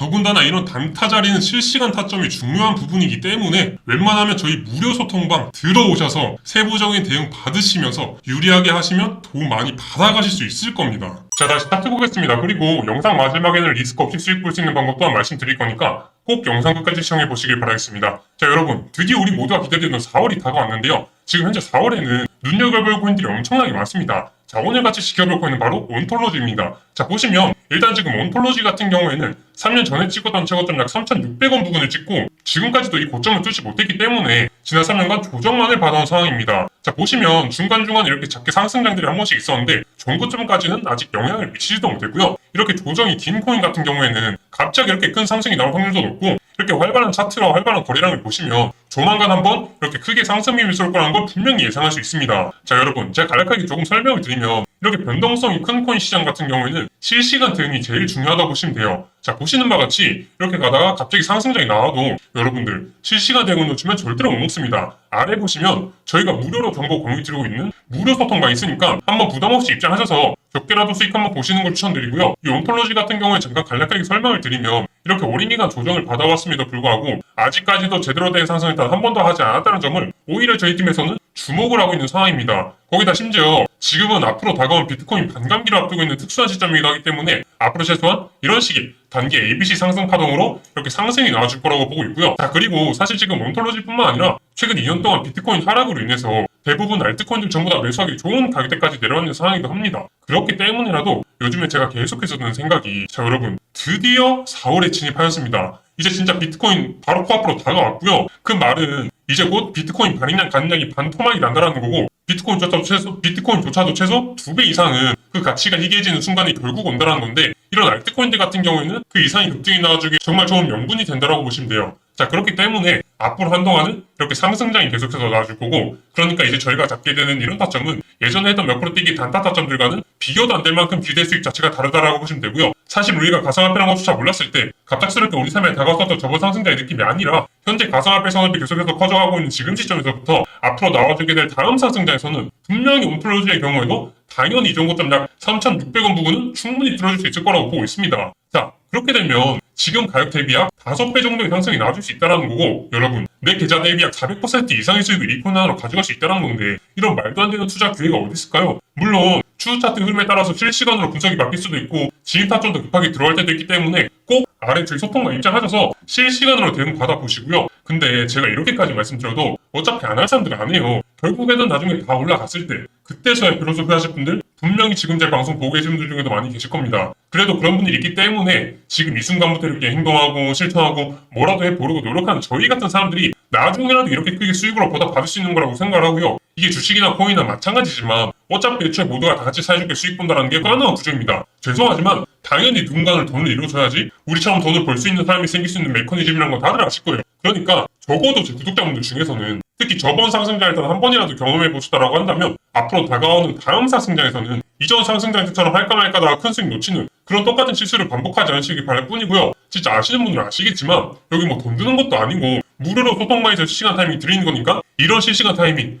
더군다나 이런 단타 자리는 실시간 타점이 중요한 부분이기 때문에 웬만하면 저희 무료 소통방 들어오셔서 세부적인 대응 받으시면서 유리하게 하시면 도움 많이 받아가실 수 있을 겁니다. 자 다시 스타트 보겠습니다. 그리고 영상 마지막에는 리스크 없이 수익 볼 수 있는 방법 또한 말씀드릴 거니까 꼭 영상 끝까지 시청해 보시길 바라겠습니다. 자 여러분 드디어 우리 모두가 기다리던 4월이 다가왔는데요. 지금 현재 4월에는 눈여겨볼 코인들이 엄청나게 많습니다. 자 오늘 같이 지켜볼 코인은 바로 온톨로지입니다. 자 보시면 일단 지금 온톨로지 같은 경우에는 3년 전에 찍었던 최고점 약 3,600원 부근을 찍고 지금까지도 이 고점을 뚫지 못했기 때문에 지난 3년간 조정만을 받아온 상황입니다. 자 보시면 중간중간 이렇게 작게 상승장들이 한 번씩 있었는데 전고점까지는 아직 영향을 미치지도 못했고요. 이렇게 조정이 긴 코인 같은 경우에는 갑자기 이렇게 큰 상승이 나올 확률도 높고 이렇게 활발한 차트와 활발한 거래량을 보시면 조만간 한번 이렇게 크게 상승률이 쏠 거라는 걸 분명히 예상할 수 있습니다. 자 여러분 제가 간략하게 조금 설명을 드리면 이렇게 변동성이 큰 코인 시장 같은 경우에는 실시간 대응이 제일 중요하다고 보시면 돼요. 자 보시는 바와 같이 이렇게 가다가 갑자기 상승장이 나와도 여러분들 실시간 대응을 놓치면 절대로 못 먹습니다. 아래 보시면 저희가 무료로 정보 공유 드리고 있는 무료 소통방이 있으니까 한번 부담 없이 입장하셔서 몇 개라도 수익 한번 보시는 걸 추천드리고요. 이 온톨로지 같은 경우에 잠깐 간략하게 설명을 드리면 이렇게 기간 조정을 받아왔음에도 불구하고 아직까지도 제대로 된 상승을 단 한 번도 하지 않았다는 점을 오히려 저희 팀에서는 주목을 하고 있는 상황입니다. 거기다 심지어 지금은 앞으로 다가온 비트코인 반감기를 앞두고 있는 특수한 시점이기도 하기 때문에 앞으로 최소한 이런 식의 단기 ABC 상승 파동으로 이렇게 상승이 나와줄 거라고 보고 있고요. 자 그리고 사실 지금 온톨로지뿐만 아니라 최근 2년 동안 비트코인 하락으로 인해서 대부분 알트코인들 전부 다 매수하기 좋은 가격대까지 내려왔는 상황이기도 합니다. 그렇기 때문이라도 요즘에 제가 계속해서 드는 생각이 자 여러분 드디어 4월에 진입하였습니다. 이제 진짜 비트코인 바로 코앞으로 다가왔고요. 그 말은 이제 곧 비트코인 반입량 가능량이 반토막이 난다라는 거고 비트코인조차도 최소 비트코인조차도 최소 두배 이상은 그 가치가 희귀해지는 순간이 결국 온다라는 건데 이런 알트코인들 같은 경우에는 그 이상의 급등이 나와주기 정말 좋은 명분이 된다라고 보시면 돼요. 자 그렇기 때문에 앞으로 한동안은 이렇게 상승장이 계속해서 나와줄 거고 그러니까 이제 저희가 잡게 되는 이런 타점은 예전에 했던 몇 프로 뛰기 단타 타점들과는 비교도 안 될 만큼 기대 수익 자체가 다르다라고 보시면 되고요. 사실 우리가 가상화폐라는 것조차 몰랐을 때 갑작스럽게 우리 삶에 다가왔던 저번 상승자의 느낌이 아니라 현재 가상화폐 산업이 계속해서 커져가고 있는 지금 시점에서부터 앞으로 나와주게 될 다음 상승장에서는 분명히 온플로즈의 경우에도 당연히 이전 고점 약 3,600원 부근은 충분히 들어줄 수 있을 거라고 보고 있습니다. 자 그렇게 되면 지금 가격 대비 약 5배 정도의 상승이 나와줄 수 있다는 거고 여러분 내 계좌 대비 약 400% 이상의 수익을 하나로 가져갈 수 있다는 건데 이런 말도 안 되는 투자 기회가 어디 있을까요? 물론 추후 차트 흐름에 따라서 실시간으로 분석이 바뀔 수도 있고 진입 타점도 급하게 들어갈 때도 있기 때문에 꼭 아래 저희 소통만 입장하셔서 실시간으로 대응 받아보시고요. 근데 제가 이렇게까지 말씀드려도 어차피 안 할 사람들은 안 해요. 결국에는 나중에 다 올라갔을 때 그때서야 필로소피 하실 분들 분명히 지금 제 방송 보고 계신 분들 중에도 많이 계실 겁니다. 그래도 그런 분들이 있기 때문에 지금 이 순간부터 이렇게 행동하고 실천하고 뭐라도 해보려고 노력하는 저희 같은 사람들이 나중에라도 이렇게 크게 수익으로 보답받을 수 있는 거라고 생각을 하고요. 이게 주식이나 코인이나 마찬가지지만 어차피 애초에 모두가 다 같이 사이좋게 수익 본다는 게 뻔한 구조입니다. 죄송하지만 당연히 누군가는 돈을 잃어줘야지 우리처럼 돈을 벌 수 있는 사람이 생길 수 있는 메커니즘이라는 건 다들 아실 거예요. 그러니까 적어도 제 구독자분들 중에서는 특히 저번 상승장을 일단 한 번이라도 경험해 보시다라고 한다면 앞으로 다가오는 다음 상승장에서는 이전 상승장 때처럼 할까 말까다가 큰 수익 놓치는 그런 똑같은 실수를 반복하지 않으시길 바랄 뿐이고요. 진짜 아시는 분들은 아시겠지만 여기 뭐 돈 드는 것도 아니고 무료로 해서 실시간 타이밍 드리는 거니까? 이런 실시간 타이밍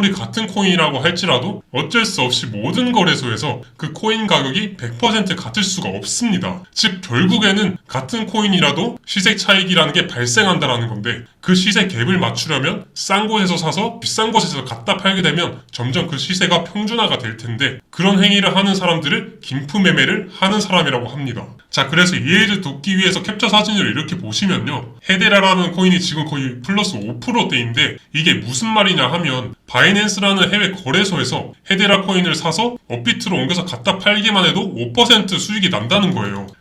리 같은 코인이라고 할지라도 어쩔 수 없이 모든 거래소에서 그 코인 가격이 100% 같을 수가 없습니다. 즉 결국에는 같은 코인이라도 시세 차익이라는 게 발생한다라는 건데 그 시세 갭을 맞추려면 싼 곳에서 사서 비싼 곳에서 갖다 팔게 되면 점점 그 시세가 평준화가 될 텐데 그런 행위를 하는 사람들을 김프 매매를 하는 사람이라고 합니다. 자 그래서 이해를 돕기 위해서 캡처 사진을 이렇게 보시면요 헤데라라는 코인이 지금 거의 플러스 5%대인데 이게 무슨 말이냐 하면 바이 낸스라는 해외 거래소에서 헤데라 코인을 사서 업비트로 옮겨서 갖다 팔기만 해도 5% 수익이 난다는 거예요.